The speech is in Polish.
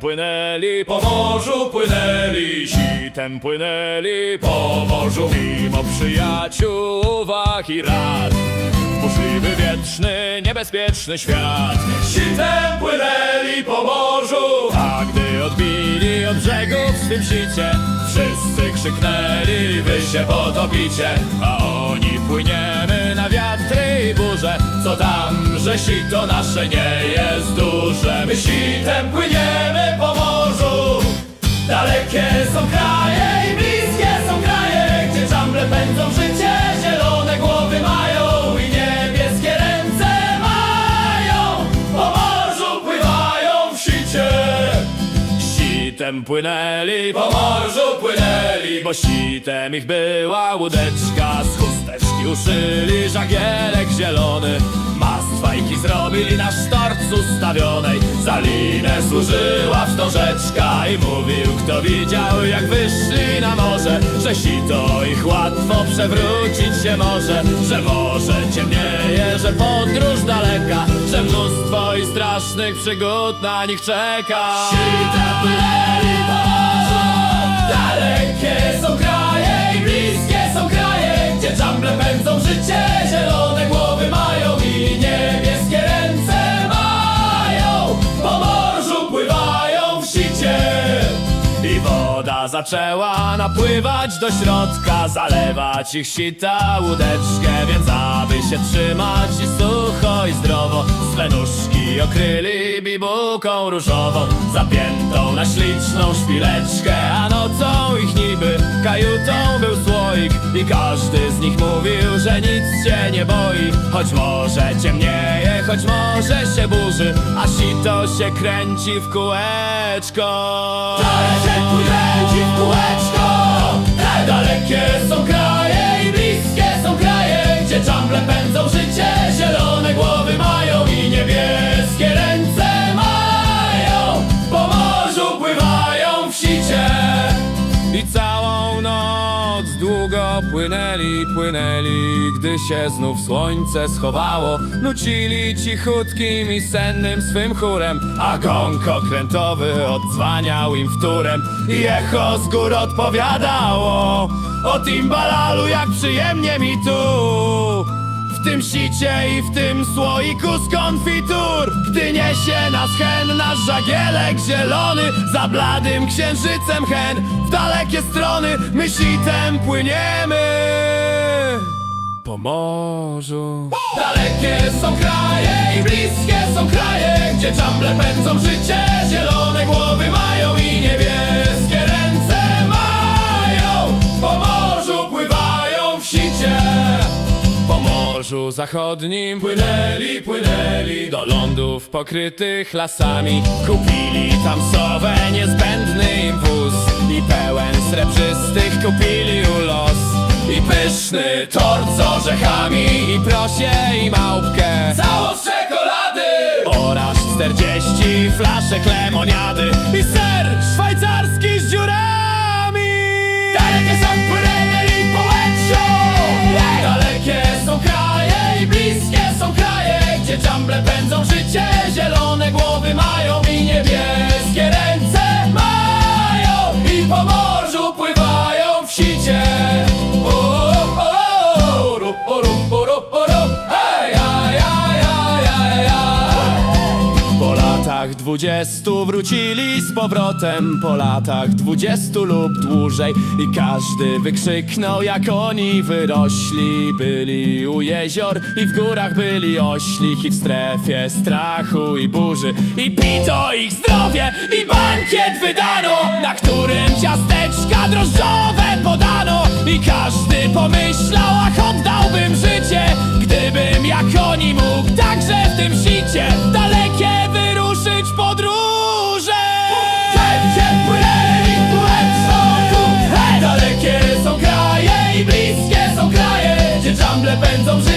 płynęli, po morzu płynęli, sitem płynęli, po morzu mimo przyjaciół, uwag i rad. Burzliwy, wieczny, niebezpieczny świat Sitem płynęli po morzu A gdy odbili od brzegu w swym sicie Wszyscy krzyknęli, wy się potopicie A oni płyniemy na wiatry i burze Co tam, że sito nasze nie jest duże. My sitem płyniemy po morzu. Dalekie są kraje i bliskie są kraje Gdzie czamble pędzą życie, zielone głowy mają I niebieskie ręce mają. Po morzu pływają w sicie. Sitem płynęli, po morzu płynęli Bo sitem ich była łódeczka. Z chusteczki uszyli żagielek zielony Mast fajki zrobili na sztorcu stawionej Za linę służyła wstążeczka I mówił kto widział jak wyszli na morze Że sito ich łatwo przewrócić się może Że morze ciemnieje, że podróż daleka Że mnóstwo i strasznych przygód na nich czeka. Sitem płynęli po morzu Dalekie są kraje zaczęła napływać do środka Zalewać ich sita łódeczkę Więc aby się trzymać i sucho i zdrowo Swe nóżki okryli bibuką różową Zapiętą na śliczną szpileczkę A nocą ich niby kajutą był słoik I każdy z nich mówił, że nic się nie boi Choć może ciemnieje, choć może się burzy A sito się kręci w kółeczko. Się kręci w kółeczko Tak dalekie są kraje płynęli, płynęli Gdy się znów słońce schowało. Nucili cichutkim i sennym swym chórem A gąk okrętowy odzwaniał im wtórem. I echo z gór odpowiadało O Timbalalu jak przyjemnie mi tu w tym sicie i w tym słoiku z konfitur Gdy niesie nas hen nasz żagielek zielony Za bladym księżycem hen W dalekie strony my sitem płyniemy. Po morzu. Dalekie są kraje i bliskie są kraje Gdzie czamble pędzą życie Morzu Zachodnim. Płynęli, płynęli do lądów pokrytych lasami. Kupili tam sowę, niezbędny im wóz. I pełen srebrzystych kupili ulos I pyszny tort z orzechami. I prosie i małpkę. Całość czekolady. Oraz 40 flaszek lemoniady. I ser Gdzie dżamble pędzą życie Zielone głowy mają i niebieskie ręce mają I po morzu pływają w sicie O, o, o, o, ru, o, ru, o, dwudziestu wrócili z powrotem Po latach. Dwudziestu lub dłużej. I każdy wykrzyknął jak oni wyrośli. Byli u jezior i w górach byli oślich. I w strefie strachu i burzy. I pito ich zdrowie i bankiet wydano Na którym ciasteczka drożdżowe podano. I każdy pomyślał, ach oddałbym dżamble